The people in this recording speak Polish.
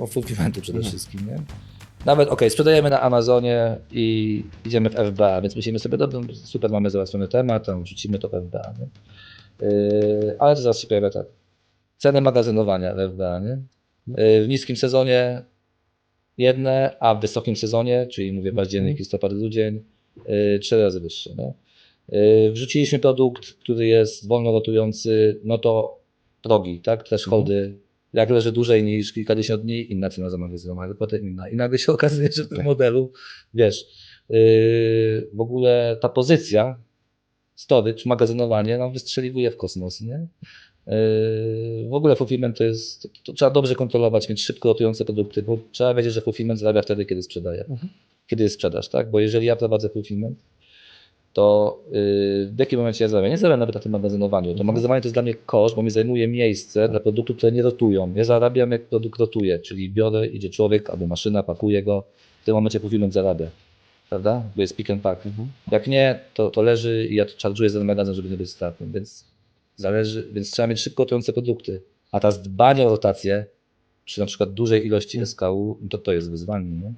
o fulfillmentu przede wszystkim, nie? Nawet, okej, sprzedajemy na Amazonie i idziemy w FBA, więc myślimy sobie, dobra, super, mamy załatwiony temat, tam rzucimy to w FBA, nie? Yy, ale to zaraz się pojawia tak. Ceny magazynowania w FBA, nie? Yy, w niskim sezonie jedne, a w wysokim sezonie, czyli mówię październik, listopad, grudzień, yy, trzy razy wyższe. Nie? Yy, Wrzuciliśmy produkt, który jest wolno rotujący, no to progi, tak? Thresholdy, jak leży dłużej niż kilkadziesiąt dni, inna cena zamawiana, ale potem inna. I nagle się okazuje, że w tym modelu, wiesz, yy, w ogóle ta pozycja, storage, magazynowanie nam wystrzeliwuje w kosmos, nie? Yy, W ogóle fulfillment to jest, to, to trzeba dobrze kontrolować, mieć szybko rotujące produkty, bo trzeba wiedzieć, że fulfillment zarabia wtedy, kiedy sprzedaje, kiedy jest sprzedaż, tak? Bo jeżeli ja prowadzę fulfillment, to yy, w jakim momencie ja zarabiam? Nie zarabiam nawet na tym magazynowaniu. To magazynowanie to jest dla mnie koszt, bo mi zajmuje miejsce dla produktów, które nie rotują. Ja zarabiam jak produkt rotuje, czyli biorę, idzie człowiek albo maszyna, pakuje go, w tym momencie fulfillment zarabia. Prawda? Bo jest pick and pack. Jak nie, to, to leży i ja to charge'uję za ten magazyn, żeby nie być stratnym, więc zależy, więc trzeba mieć szybko rotujące produkty. A ta dbanie o rotację, przy na przykład dużej ilości SKU, to to jest wyzwanie, nie?